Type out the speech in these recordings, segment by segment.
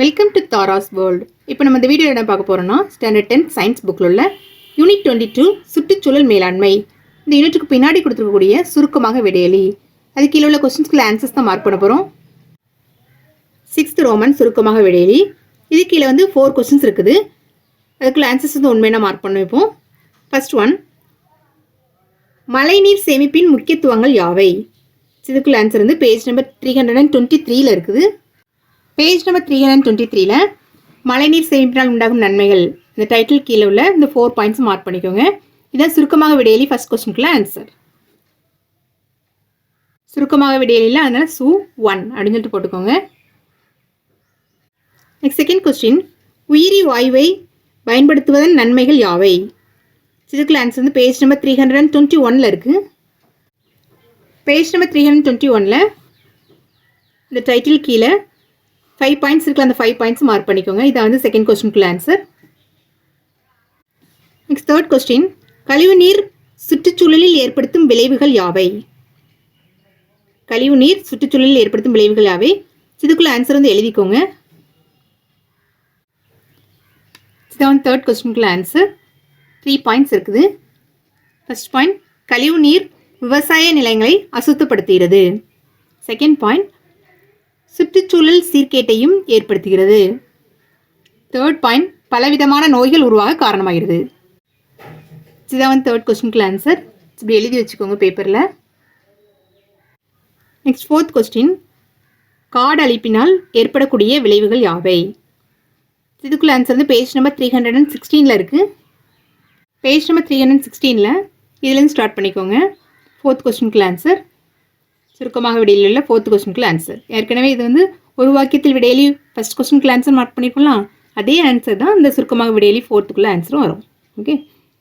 Welcome to Tara's world இப்போ நம்ம இந்த வீடியோ என்ன பார்க்க போகிறோம்னா ஸ்டாண்டர்ட் டென்த் சயின்ஸ் புக்கில் உள்ள யூனிட் டுவெண்ட்டி டூ சுற்றுச்சூழல் மேலாண்மை. இந்த யூனிட்டுக்கு பின்னாடி கொடுத்துருக்கக்கூடிய சுருக்கமாக விடையலி. அது கீழே உள்ள கொஸ்டின்ஸ்க்குள்ள ஆன்சர்ஸ் தான் மார்க் பண்ண போகிறோம் சிக்ஸ்த் ரோமன் சுருக்கமாக விடையலி. இது கீழே வந்து ஃபோர் கொஸ்டின்ஸ் இருக்குது. அதுக்குள்ள ஆன்சர்ஸ் வந்து உண்மையான மார்க் பண்ண வைப்போம். ஃபர்ஸ்ட் ஒன் மழைநீர் சேமிப்பின் முக்கியத்துவங்கள் யாவை? இதுக்குள்ள ஆன்சர் வந்து page number three hundred and twenty த்ரீல இருக்குது. Page number three hundred twenty த்ரீல மழைநீர் சேமிப்பினால் உண்டாகும் நன்மைகள். இந்த டைட்டில் கீழே உள்ள இந்த ஃபோர் பாயிண்ட்ஸ் மார்க் பண்ணிக்கோங்க. இதான் சுருக்கமாக விடையலி ஃபஸ்ட் கொஸ்டினுக்குள்ள ஆன்சர் சுருக்கமாக விடையலில் அதனால் சு ஒன் அப்படின்னு சொல்லிட்டு போட்டுக்கோங்க. நெக்ஸ்ட் செகண்ட் கொஸ்டின் உயிரி வாயுவை பயன்படுத்துவதன் நன்மைகள் யாவை? இதுக்குள்ள ஆன்சர் வந்து page number three hundred and twenty ஒனில் இருக்குது page number three hundred twenty ஒனில் இந்த டைட்டில் கீழே ஃபைவ் பாயிண்ட்ஸ் இருக்குல்ல அந்த ஃபைவ் பாயிண்ட்ஸ் மார்க் பண்ணிக்கோங்க. இதை வந்து செகண்ட் கொஸ்டினுக்குள்ள ஆன்சர் நெக்ஸ்ட் தேர்ட் கொஸ்டின் கழிவுநீர் சுற்றுச்சூழலில் ஏற்படுத்தும் விளைவுகள் யாவை? கழிவுநீர் சுற்றுச்சூழலில் ஏற்படுத்தும் விளைவுகள் யாவை? இதுக்குள்ள ஆன்சர் வந்து எழுதிக்கோங்க. இதான் தேர்ட் கொஸ்டினுக்குள்ள ஆன்சர் த்ரீ பாயிண்ட்ஸ் இருக்குது. ஃபர்ஸ்ட் பாயிண்ட் கழிவுநீர் விவசாய நிலங்களை அசுத்தப்படுத்துகிறது. செகண்ட் பாயிண்ட் சுற்றுச்சூழல் சீர்கேட்டையும் ஏற்படுத்துகிறது. தேர்ட் பாயிண்ட் பலவிதமான நோய்கள் உருவாக காரணமாகிறது. இதுதான் வந்து தேர்ட் கொஸ்டினுக்குள்ள ஆன்சர் இப்படி எழுதி வச்சுக்கோங்க பேப்பரில் நெக்ஸ்ட் ஃபோர்த் கொஸ்டின் காடு அழிப்பினால் ஏற்படக்கூடிய விளைவுகள் யாவை? இதுக்குள்ள ஆன்சர் வந்து page number three hundred and சிக்ஸ்டீனில் இருக்குது பேஜ் நம்பர் த்ரீ ஹண்ட்ரட் சிக்ஸ்டீனில் இதுலேருந்து ஸ்டார்ட் பண்ணிக்கோங்க. ஃபோர்த் கொஸ்டினுக்குள்ள ஆன்சர் சுருக்கமாக விடையில் உள்ள ஃபோர்த் கொஸ்டினுக்குள்ள ஆன்சர் ஏற்கனவே இது வந்து ஒரு வாக்கியத்தில் விடையிலி ஃபர்ஸ்ட் கொஸ்டினுக்குள்ள ஆன்சர் மார்க் பண்ணிருக்கலாம் அதே ஆன்சர் தான் இந்த சுருக்கமாக விடையிலி ஃபோர்த்துக்குள்ள ஆன்சரும் வரும். ஓகே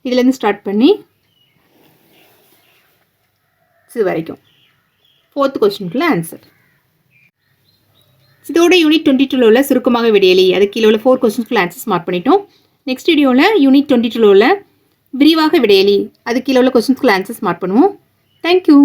இதுலேருந்து ஸ்டார்ட் பண்ணி இது வரைக்கும். ஃபோர்த் கொஸ்டினுக்குள்ள ஆன்சர் இதோட யூனிட் டுவெண்ட்டி டூவில் உள்ள சுருக்கமாக விடையலி அது கீழே உள்ள ஃபோர் கொஸ்டின்ஸ்க்குள்ள ஆன்சர்ஸ் மார்க் பண்ணிட்டோம். நெக்ஸ்ட் வீடியோவில் யூனிட் டுவெண்ட்டி டூவில் உள்ள விரிவாக விடையலி அது கீழே உள்ள கொஸ்டின்ஸ்க்குள்ள ஆன்சர்ஸ் மார்க் பண்ணுவோம். Thank you